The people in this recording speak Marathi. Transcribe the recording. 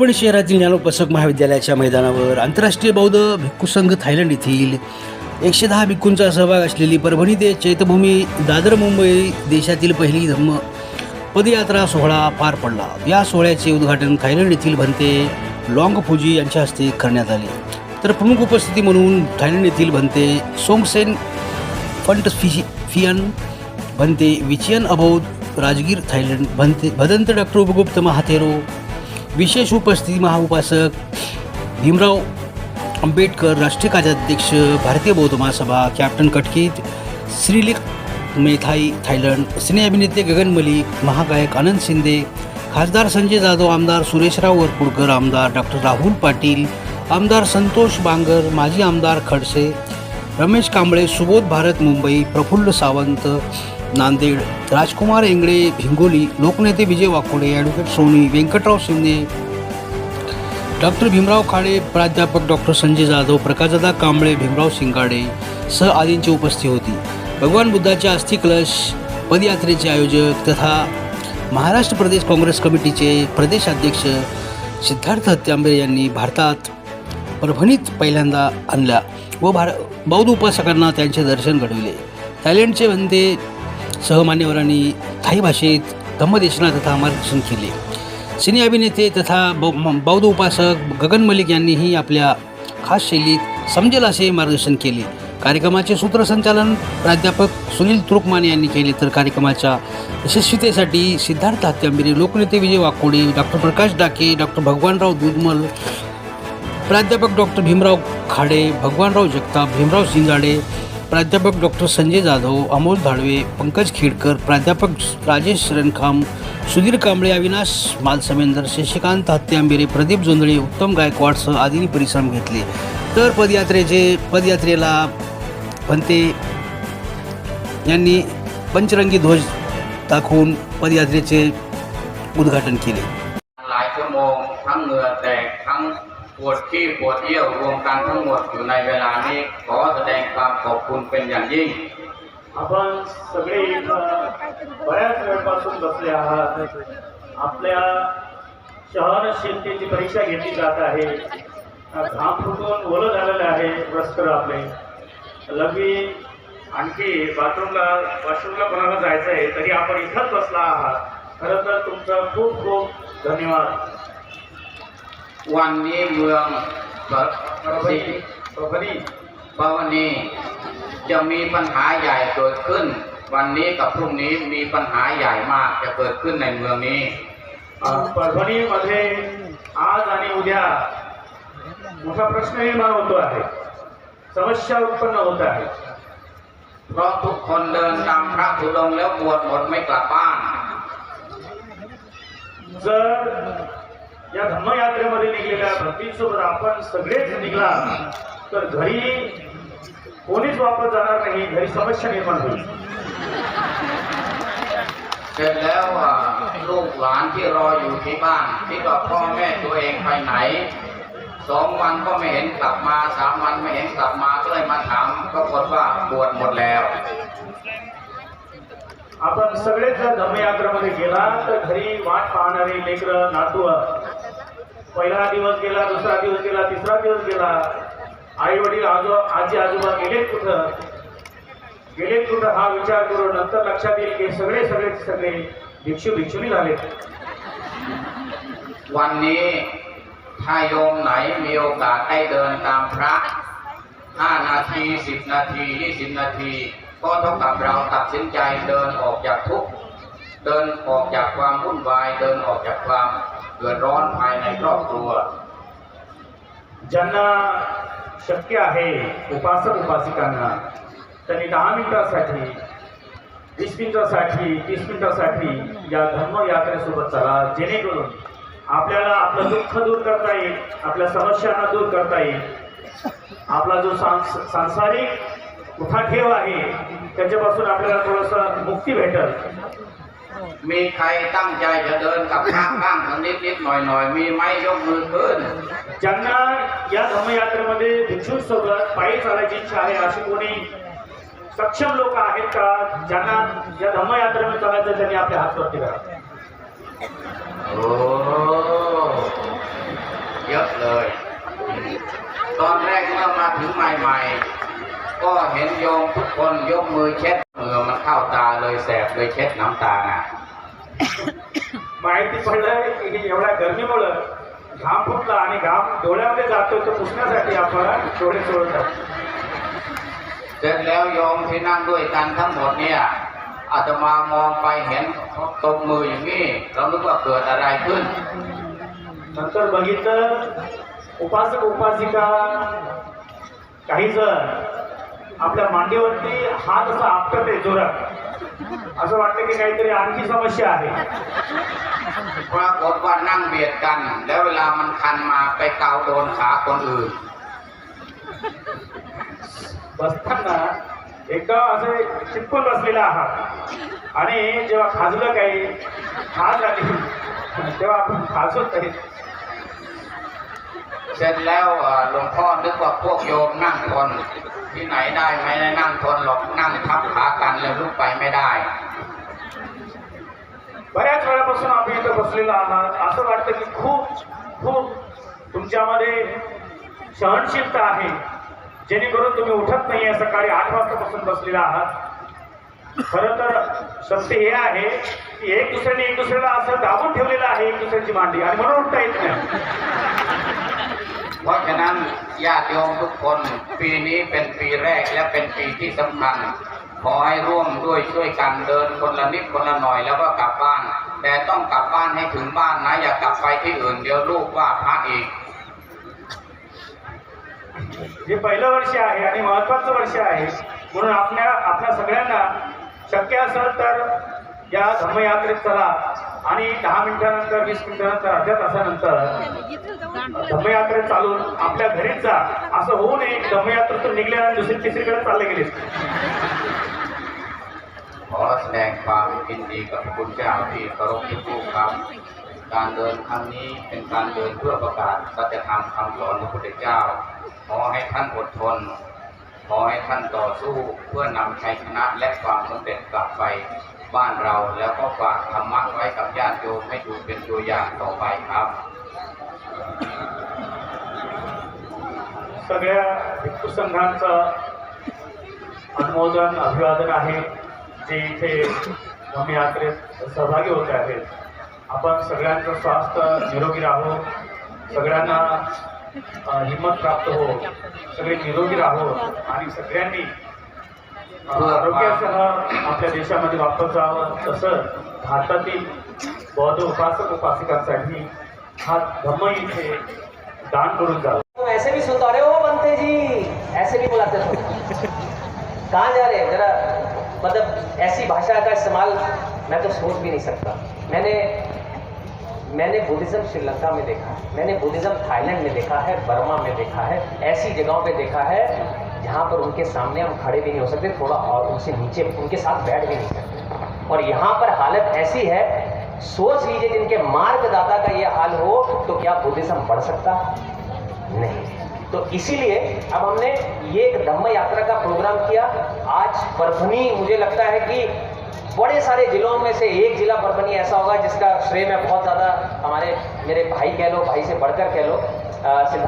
पण शहरातील ज्ञानोपसक महाविद्यालयाच्या मैदानावर आंतरराष्ट्रीय बौद्ध भिक्खू संघ थायलंड येथील एकशे दहा भिक्खूंचा सहभाग असलेली परभणी ते चैतभूमी दादर मुंबई देशातील पहिली धम्म पदयात्रा सोहळा पार पडला. या सोहळ्याचे उद्घाटन थायलंड येथील भंते लॉंग फुजी यांच्या हस्ते करण्यात आले. तर प्रमुख उपस्थिती म्हणून थायलंड येथील भंते सोंगसेन फंट फिशि फियन भंते विचियन अबौध राजगीर थायलंड भंते भदंत डॉक्टर उपगुप्त महाथेरो विशेष उपस्थिती महाउपासक भीमराव आंबेडकर राष्ट्रीय कार्याध्यक्ष भारतीय बौद्ध महासभा कॅप्टन कटकीत श्रीलेख मेथाई थायलंड सिने गगन मलिक महागायक आनंद शिंदे खासदार संजय जाधव आमदार सुरेशराव वरपुडकर आमदार डॉक्टर राहुल पाटील आमदार संतोष बांगर माजी आमदार खडसे रमेश कांबळे सुबोध भारत मुंबई प्रफुल्ल सावंत नांदेड राजकुमार इंगळे हिंगोली लोकनेते विजय वाकोडे ॲडव्होकेट सोनी व्यंकटराव शिंदे डॉक्टर भीमराव खाडे प्राध्यापक डॉक्टर संजय जाधव प्रकाशदादा कांबळे भीमराव सिंगाडे सह आदींची उपस्थिती होती. भगवान बुद्धाच्या अस्थिकलश पदयात्रेचे आयोजक तथा महाराष्ट्र प्रदेश काँग्रेस कमिटीचे प्रदेशाध्यक्ष सिद्धार्थ हत्यांबे यांनी भारतात परभणीत पहिल्यांदा आणल्या व भार बौद्ध उपासकांना त्यांचे दर्शन घडविले. थायलंडचे म्हणते सहमान्यवरांनी थाई भाषेत धम्मदेशना तथा मार्गदर्शन केले. सिने अभिनेते तथा बौ म- बौद्ध उपासक गगन मलिक यांनीही आपल्या खास शैलीत समजेल असे मार्गदर्शन केले. कार्यक्रमाचे सूत्रसंचालन प्राध्यापक सुनील तुरुकमाने यांनी केले. तर कार्यक्रमाच्या यशस्वीतेसाठी सिद्धार्थ हत्यांबिरे लोकनेते विजय वाकोडे डॉक्टर प्रकाश डाके डॉक्टर भगवानराव दुधमल प्राध्यापक डॉक्टर भीमराव खाडे भगवानराव जगताप भीमराव सिंगाडे प्राध्यापक डॉक्टर संजय जाधव अमोल धाडवे पंकज खेडकर प्राध्यापक राजेश रणखाम सुधीर कांबळे अविनाश मालसमेंदर शशिकांत हत्यांबिरे प्रदीप जोंधळे उत्तम गायकवाडसह आदींनी परिश्रम घेतले. तर पदयात्रेचे पदयात्रेला पंते यांनी पंचरंगी ध्वज दाखवून पदयात्रेचे उद्घाटन केले. หลายชั่วโมงทั้งเหงื่อแตกทั้งปวดขี้ปวดเยี่ยวรวมกันทั้งหมดอยู่ในเวลานี้ขอแสดงความขอบคุณเป็นอย่างยิ่ง आपण सगळे इथं बऱ्याच वेळपासून बसले आहात आपल्या सहनशीलतेची परीक्षा घेतली जात आहे घाम फुटून ओलं झालेलं आहे वस्त्र आपले लघवी आणखी बाथरूमला वॉशरूमला कोणाला जायचं आहे तरी आपण इथंच बसला आहात खरं तर तुमचं खूप खूप धन्यवाद วันนี้เมืองประสิประพณีปาวนีจะมีปัญหาใหญ่เกิดขึ้น วันนี้กับพรุ่งนี้มีปัญหาใหญ่มากจะเกิดขึ้นในเมืองนี้ परभणीमध्ये आज आणि उद्या मोठा प्रश्न निर्माण होतो आहे समस्या उत्पन्न होत आहे เพราะทุกคนเดินตามพระธุดงค์แล้วบวชหมดไม่กลับบ้าน जर या धम्मयात्रेमध्ये निघलेल्या भक्तीसोबत आपण सगळेच निघला तर घरी कोणीच वापस जाणार नाही घरी समस्या निर्माण होईल เสร็จแล้วอ่ะลูกหลานที่รออยู่ที่บ้านคิดว่าพ่อแม่ตัวเองไปไหนสองวันก็ไม่เห็นกลับมาสามวันไม่เห็นกลับมาก็เลยมาถามปรากฏว่าบวชหมดแล้ว आपण सगळेच जर धम्मयात्रेमध्ये गेला तर घरी वाट पाहणारे लेकरं नातू पहिला दिवस गेला दुसरा दिवस गेला तिसरा दिवस गेला आई वडील आजो आजी आजोबा गेलेत कुठं गेलेत कुठं हा विचार करून नंतर लक्षात येईल की सगळे सगळे सगळे भिक्षू भिक्षुनी झालेत วันนี้ถ้าโยมไหนมีโอกาสได้เดินตามพระห้านาทีสิบนาทียี่สิบนาที ก็เท่ากับเราตัดสินใจเดินออกจากทุกข์เดินออกจากความวุ่นวาย เดินออกจากความ เดือดร้อนภายในครอบครัว ज्यांना शक्य आहे उपासक उपासिकांना त्यांनी दहा मिनिटासाठी वीस मिनिटासाठी तीस मिनिटासाठी या धर्मयात्रेसोबत चला जेणेकरून आपल्याला आपलं दुःख दूर करता येईल आपल्या समस्यांना दूर करता येईल आपला जो सांस सांसारिक उठाठेव आहे त्याच्यापासून आपल्याला थोडंसं मुक्ती भेटेल มีใครตั้งใจจะเดินกับพระบ้างนิดนิดๆหน่อยหน่อยๆมีไหมยกมือขึ้น ज्यांना या धर्मयात्रेमध्ये भिक्षूंसोबत पायी चालायची इच्छा आहे अशी कोणी सक्षम लोक आहेत का ज्यांना या धम्मयात्रेमध्ये चालायचं त्यांनी आपल्या हात वरती करा โอ้ ยอะเลย ตอนแรกเมื่อมาถึงใหม่ๆ ก็เห็นโยมทุกคนยกมือเช็ดมือมัน เข้าตาเลยแสบเลยเช็ดน้ำตาน่ะ माहिती पडलं की एवढ्या गरमीमुळं घाम फुटला आणि घाम डोळ्यामध्ये जातो तो पुसण्यासाठी आपण डोळे चोळतात เสร็จแล้วโยมที่นั่งด้วยกันทั้งหมดเนี่ยอาตมามองไปเห็นเขาตบมืออย่างนี้เรานึกว่าเกิดอะไรขึ้น नंतर बघितलं उपासक उपासिका काही जण आपल्या मांडीवरती हात असा आपटत आहे जोरात असं वाटतं की काहीतरी आणखी समस्या आहे ปรากฏว่านั่งเบียดกัน แล้วเวลามันคันมาไปเกาโดนขาคนอื่น बसताना एकदा असे चिपकून बसलेला आहात आणि जेव्हा खाजलं काही खाज आली तेव्हा आपण खाजत काही เสร็จแล้วเอ่อหลวงพ่อนึกว่าพวกโยมนั่งทน ที่ไหนได้ไม่ได้นั่งทนหรอกนั่งทับขากันแล้วลุกไปไม่ได้ बऱ्याच वेळापासून आम्ही इथं बसलेलो आहात असं वाटतं की खूप खूप तुमच्यामध्ये सहनशीलता आहे जेणेकरून तुम्ही उठत नाहीये सकाळी आठ वाजतापासून बसलेला आहात खरं तर सत्य हे आहे की एक दुसऱ्याने एक दुसऱ्याला असं दाबून ठेवलेलं आहे एक दुसऱ्याची मांडी आणि म्हणून उठता येत नाही เพราะฉะนั้นญาติโยมทุกคนปีนี้เป็นปีแรกและเป็นปีที่สำคัญ ขอให้ร่วมด้วยช่วยกันเดินคนละนิดคนละหน่อยแล้วก็กลับบ้าน แต่ต้องกลับบ้านให้ถึงบ้านนะ อย่ากลับไปที่อื่นเดี๋ยวลูกว่าพระอีก हे पहिलं वर्ष आहे आणि महत्वाचं वर्ष आहे म्हणून आपल्या आपल्या सगळ्यांना शक्य असेल तर या धम्मयात्रेत चला आणि दहा मिनिटानंतर वीस मिनिटानंतर अर्ध्या तासानंतर धम्मयात्रेत चालून आपल्या घरीच जा असं होऊ नये की धम्मयात्रेतून निघल्यानंतर दुसरी तिसरीकडे चालले गेले ขอแสดงความยินดีกับพระคุณเจ้าที่เคารพทุกรูปครับ การเดินครั้งนี้เป็นการเดินเพื่อประกาศสัจธรรมคำสอนพระพุทธเจ้า ขอให้ท่านอดทน ขอให้ท่านต่อสู้เพื่อนำชัยชนะและความสำเร็จกลับไปบ้านเราแล้วก็ฝากธรรมะไว้กับญาติโยมให้ดูเป็นตัวอย่างต่อไปครับ सगळ्या भिक्खू संघांचं अनुमोदन अभिवादन आहे जे इथे धम्मयात्रेत सहभागी होते आहेत आपण सगळ्यांचं स्वास्थ्य निरोगी राहो सगळ्यांना अ, हिंमत प्राप्त हो. सगळे निरोगी राहो. आणि सगळ्यांनी अ, आरोग्यासह आपल्या देशामध्ये वापस जावं. तसंच भारतातील बौद्ध उपासक उपासिकांसाठी हा धम्म इथे दान करून जावं. ऐसे भी सुनता रहे हो बनते जी. ऐसे भी बुलाते कहाँ जा रहे हैं? जरा मतलब ऐसी भाषा का इस्तेमाल मैं तो सोच भी नहीं सकता। मैंने मैंने बुद्धिज्म श्रीलंका में देखा है, मैंने बुद्धिज्म थाईलैंड में देखा है, बर्मा में देखा है, ऐसी जगहों पे देखा है जहाँ पर उनके सामने हम खड़े भी नहीं हो सकते, थोड़ा और उनसे नीचे, उनके साथ बैठ भी नहीं सकते। और यहाँ पर हालत ऐसी है, सोच लीजिए जिनके मार्गदाता का ये हाल हो तो क्या बुद्धिज्म बढ़ सकता? नहीं। तो इसीलिए अब हमने ये एक धम्म यात्रा का प्रोग्राम किया। आज परभनी मुझे लगता है कि बड़े सारे जिलों में से एक जिला परभनी ऐसा होगा जिसका श्रेय मैं बहुत ज़्यादा हमारे मेरे भाई कह लो भाई से बढ़कर कह लो सिद्धार्थ